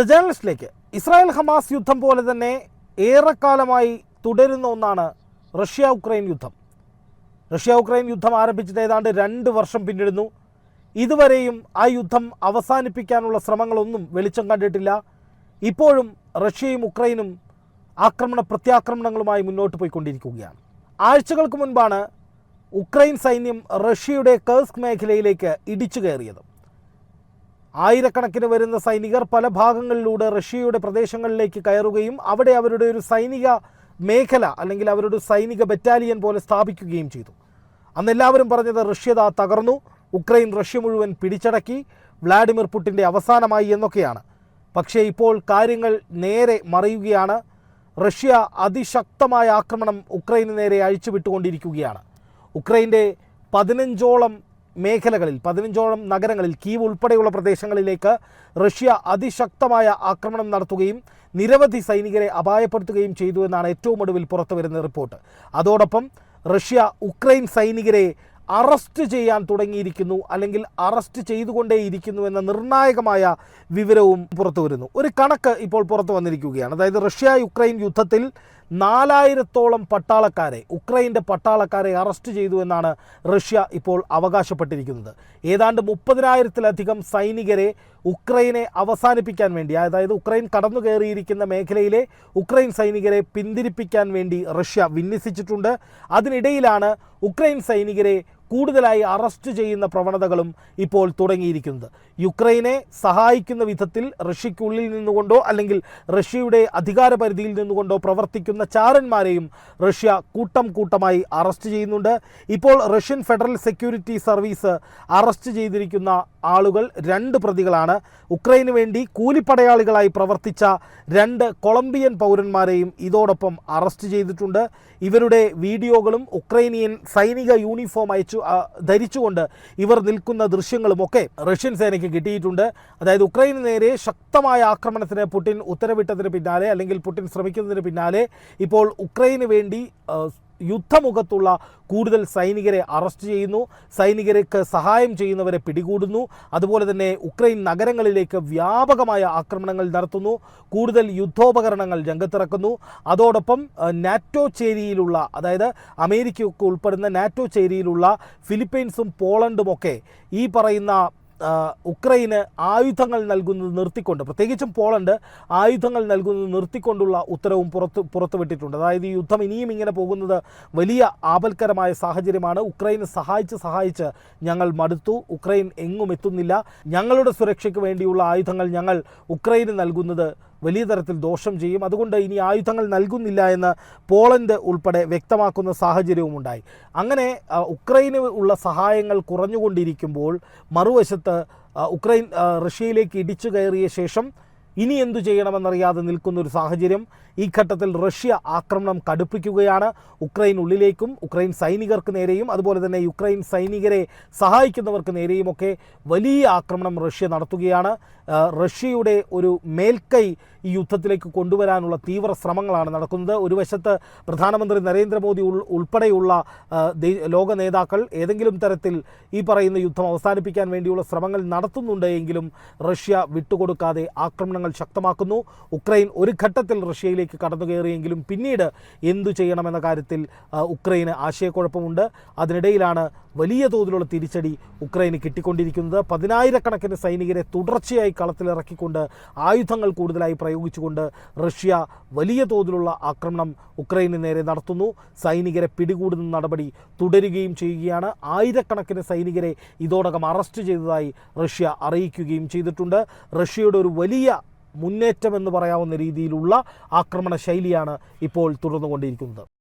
The ജേർണലിസ്റ്റിലേക്ക് Israel Hamas യുദ്ധം പോലെ തന്നെ ഏറെക്കാലമായി തുടരുന്ന ഒന്നാണ് റഷ്യ ഉക്രൈൻ യുദ്ധം. റഷ്യ ഉക്രൈൻ യുദ്ധം ആരംഭിച്ചിട്ട് ഏതാണ്ട് രണ്ട് വർഷം പിന്നിടുന്നു. ഇതുവരെയും ആ യുദ്ധം അവസാനിപ്പിക്കാനുള്ള ശ്രമങ്ങളൊന്നും വെളിച്ചം കണ്ടിട്ടില്ല. ഇപ്പോഴും റഷ്യയും ഉക്രൈനും ആക്രമണ പ്രത്യാക്രമണങ്ങളുമായി മുന്നോട്ട് പോയിക്കൊണ്ടിരിക്കുകയാണ്. ആഴ്ചകൾക്ക് മുൻപാണ് ഉക്രൈൻ സൈന്യം റഷ്യയുടെ കേഴ്സ്ക് മേഖലയിലേക്ക് ഇടിച്ചു കയറിയത്. ആയിരക്കണക്കിന് വരുന്ന സൈനികർ പല ഭാഗങ്ങളിലൂടെ റഷ്യയുടെ പ്രദേശങ്ങളിലേക്ക് കയറുകയും അവിടെ അവരുടെ ഒരു സൈനിക മേഖല അല്ലെങ്കിൽ അവരുടെ സൈനിക ബറ്റാലിയൻ പോലെ സ്ഥാപിക്കുകയും ചെയ്തു. അന്ന് എല്ലാവരും പറഞ്ഞത് റഷ്യ തകർന്നു ഉക്രൈൻ റഷ്യ മുഴുവൻ പിടിച്ചടക്കി വ്ളാഡിമിർ പുട്ടിന്റെ അവസാനമായി എന്നൊക്കെയാണ്. പക്ഷേ ഇപ്പോൾ കാര്യങ്ങൾ നേരെ മറിയുകയാണ്. റഷ്യ അതിശക്തമായ ആക്രമണം ഉക്രൈന് നേരെ അഴിച്ചുവിട്ടുകൊണ്ടിരിക്കുകയാണ്. ഉക്രൈന്റെ പതിനഞ്ചോളം മേഖലകളിൽ പതിനഞ്ചോളം നഗരങ്ങളിൽ കീവ് ഉൾപ്പെടെയുള്ള പ്രദേശങ്ങളിലേക്ക് റഷ്യ അതിശക്തമായ ആക്രമണം നടത്തുകയും നിരവധി സൈനികരെ അപായപ്പെടുത്തുകയും ചെയ്തു എന്നാണ് ഏറ്റവും ഒടുവിൽ പുറത്തുവരുന്ന റിപ്പോർട്ട്. അതോടൊപ്പം റഷ്യ ഉക്രൈൻ സൈനികരെ അറസ്റ്റ് ചെയ്യാൻ തുടങ്ങിയിരിക്കുന്നു അല്ലെങ്കിൽ അറസ്റ്റ് ചെയ്തുകൊണ്ടേയിരിക്കുന്നു എന്ന നിർണായകമായ വിവരവും പുറത്തു വരുന്നു ഒരു കണക്ക് ഇപ്പോൾ പുറത്തു വന്നിരിക്കുകയാണ്. അതായത് റഷ്യ യുക്രൈൻ യുദ്ധത്തിൽ നാലായിരത്തോളം പട്ടാളക്കാരെ ഉക്രൈന്റെ പട്ടാളക്കാരെ അറസ്റ്റ് ചെയ്തു എന്നാണ് റഷ്യ ഇപ്പോൾ അവകാശപ്പെട്ടിരിക്കുന്നത്. ഏതാണ്ട് മുപ്പതിനായിരത്തിലധികം സൈനികരെ ഉക്രൈനെ അവസാനിപ്പിക്കാൻ വേണ്ടി അതായത് ഉക്രൈൻ കടന്നു കയറിയിരിക്കുന്ന മേഖലയിലെ ഉക്രൈൻ സൈനികരെ പിന്തിരിപ്പിക്കാൻ വേണ്ടി റഷ്യ വിന്യസിച്ചിട്ടുണ്ട്. അതിനിടയിലാണ് ഉക്രൈൻ സൈനികരെ കൂടുതലായി അറസ്റ്റ് ചെയ്യുന്ന പ്രവണതകളും ഇപ്പോൾ തുടങ്ങിയിരിക്കുന്നത്. യുക്രൈനെ സഹായിക്കുന്ന വിധത്തിൽ റഷ്യക്കുള്ളിൽ നിന്നുകൊണ്ടോ അല്ലെങ്കിൽ റഷ്യയുടെ അധികാര പരിധിയിൽ നിന്നുകൊണ്ടോ പ്രവർത്തിക്കുന്ന ചാരന്മാരെയും റഷ്യ കൂട്ടം കൂട്ടമായി അറസ്റ്റ് ചെയ്യുന്നുണ്ട്. ഇപ്പോൾ Russian federal security service arrest ചെയ്തിരിക്കുന്ന ആളുകൾ രണ്ട് പ്രതികളാണ്. ഉക്രൈന് വേണ്ടി കൂലിപ്പടയാളികളായി പ്രവർത്തിച്ച രണ്ട് കൊളംബിയൻ പൗരന്മാരെയും ഇതോടൊപ്പം അറസ്റ്റ് ചെയ്തിട്ടുണ്ട്. ഇവരുടെ വീഡിയോകളും ഉക്രൈനിയൻ സൈനിക യൂണിഫോം അയച്ചു ധരിച്ചുകൊണ്ട് ഇവർ നിൽക്കുന്ന ദൃശ്യങ്ങളുമൊക്കെ റഷ്യൻ സേനയ്ക്ക് കിട്ടിയിട്ടുണ്ട്. അതായത് ഉക്രൈന് നേരെ ശക്തമായ ആക്രമണത്തിന് പുടിൻ ഉത്തരവിട്ടതിന് പിന്നാലെ അല്ലെങ്കിൽ പുടിൻ ശ്രമിക്കുന്നതിന് പിന്നാലെ ഇപ്പോൾ ഉക്രൈന് വേണ്ടി യുദ്ധമുഖത്തുള്ള കൂടുതൽ സൈനികരെ അറസ്റ്റ് ചെയ്യുന്നു. സൈനികർക്ക് സഹായം ചെയ്യുന്നവരെ പിടികൂടുന്നു. അതുപോലെ തന്നെ ഉക്രൈൻ നഗരങ്ങളിലേക്ക് വ്യാപകമായ ആക്രമണങ്ങൾ നടത്തുന്നു. കൂടുതൽ യുദ്ധോപകരണങ്ങൾ രംഗത്തിറക്കുന്നു. അതോടൊപ്പം നാറ്റോ ചേരിയിലുള്ള അതായത് അമേരിക്കയൊക്കെ ഉൾപ്പെടുന്ന നാറ്റോ ചേരിയിലുള്ള ഫിലിപ്പൈൻസും പോളണ്ടുമൊക്കെ ഈ പറയുന്ന ഉക്രൈന് ആയുധങ്ങൾ നൽകുന്നത് നിർത്തിക്കൊണ്ട് പ്രത്യേകിച്ചും പോളണ്ട് ആയുധങ്ങൾ നൽകുന്നത് നിർത്തിക്കൊണ്ടുള്ള ഉത്തരവും പുറത്ത് പുറത്തുവിട്ടിട്ടുണ്ട്. അതായത് ഈ യുദ്ധം ഇനിയും ഇങ്ങനെ പോകുന്നത് വലിയ ആപൽക്കരമായ സാഹചര്യമാണ്. ഉക്രൈനെ സഹായിച്ച് സഹായിച്ച് ഞങ്ങൾ മടുത്തു. ഉക്രൈൻ എങ്ങും എത്തുന്നില്ല. ഞങ്ങളുടെ സുരക്ഷയ്ക്ക് വേണ്ടിയുള്ള ആയുധങ്ങൾ ഞങ്ങൾ ഉക്രൈന് നൽകുന്നത് വലിയ തരത്തിൽ ദോഷം ചെയ്യും. അതുകൊണ്ട് ഇനി ആയുധങ്ങൾ നൽകുന്നില്ല എന്ന് പോളണ്ട് ഉൾപ്പെടെ വ്യക്തമാക്കുന്ന സാഹചര്യവും ഉണ്ടായി അങ്ങനെ ഉക്രൈന് ഉള്ള സഹായങ്ങൾ കുറഞ്ഞുകൊണ്ടിരിക്കുമ്പോൾ മറുവശത്ത് ഉക്രൈൻ റഷ്യയിലേക്ക് ഇടിച്ചു കയറിയ ശേഷം ഇനി എന്തു ചെയ്യണമെന്നറിയാതെ നിൽക്കുന്ന ഒരു സാഹചര്യം ഈ ഘട്ടത്തിൽ റഷ്യ ആക്രമണം കടുപ്പിക്കുകയാണ്. ഉക്രൈൻ ഉള്ളിലേക്കും ഉക്രൈൻ സൈനികർക്ക് നേരെയും അതുപോലെ തന്നെ യുക്രൈൻ സൈനികരെ സഹായിക്കുന്നവർക്ക് നേരെയുമൊക്കെ വലിയ ആക്രമണം റഷ്യ നടത്തുകയാണ്. റഷ്യയുടെ ഒരു മേൽക്കൈ ഈ യുദ്ധത്തിലേക്ക് കൊണ്ടുവരാനുള്ള തീവ്ര ശ്രമങ്ങളാണ് നടക്കുന്നത്. ഒരു വശത്ത് പ്രധാനമന്ത്രി നരേന്ദ്രമോദി ഉൾ ഉൾപ്പെടെയുള്ള ലോക നേതാക്കൾ ഏതെങ്കിലും തരത്തിൽ ഈ പറയുന്ന യുദ്ധം അവസാനിപ്പിക്കാൻ വേണ്ടിയുള്ള ശ്രമങ്ങൾ നടത്തുന്നുണ്ട് എങ്കിലും റഷ്യ വിട്ടുകൊടുക്കാതെ ആക്രമണങ്ങൾ ശക്തമാക്കുന്നു. ഉക്രൈൻ ഒരു ഘട്ടത്തിൽ റഷ്യയിലേക്ക് കടന്നു കയറിയെങ്കിലും പിന്നീട് എന്തു ചെയ്യണമെന്ന കാര്യത്തിൽ ഉക്രൈന് ആശയക്കുഴപ്പമുണ്ട്. അതിനിടയിലാണ് വലിയ തോതിലുള്ള തിരിച്ചടി ഉക്രൈന് കിട്ടിക്കൊണ്ടിരിക്കുന്നത്. പതിനായിരക്കണക്കിന് സൈനികരെ തുടർച്ചയായി കളത്തിലിറക്കിക്കൊണ്ട് ആയുധങ്ങൾ കൂടുതലായി പ്രയോഗിച്ചുകൊണ്ട് റഷ്യ വലിയ തോതിലുള്ള ആക്രമണം ഉക്രൈന് നേരെ നടത്തുന്നു. സൈനികരെ പിടികൂടുന്ന നടപടി തുടരുകയും ചെയ്യുകയാണ്. ആയിരക്കണക്കിന് സൈനികരെ ഇതോടകം അറസ്റ്റ് ചെയ്തതായി റഷ്യ അറിയിക്കുകയും ചെയ്തിട്ടുണ്ട്. റഷ്യയുടെ ഒരു വലിയ മുന്നേറ്റം എന്ന് പറയാവുന്ന രീതിയിലുള്ള ആക്രമണ ശൈലിയാണ് ഇപ്പോൾ തുടർന്നുകൊണ്ടിരിക്കുന്നത്.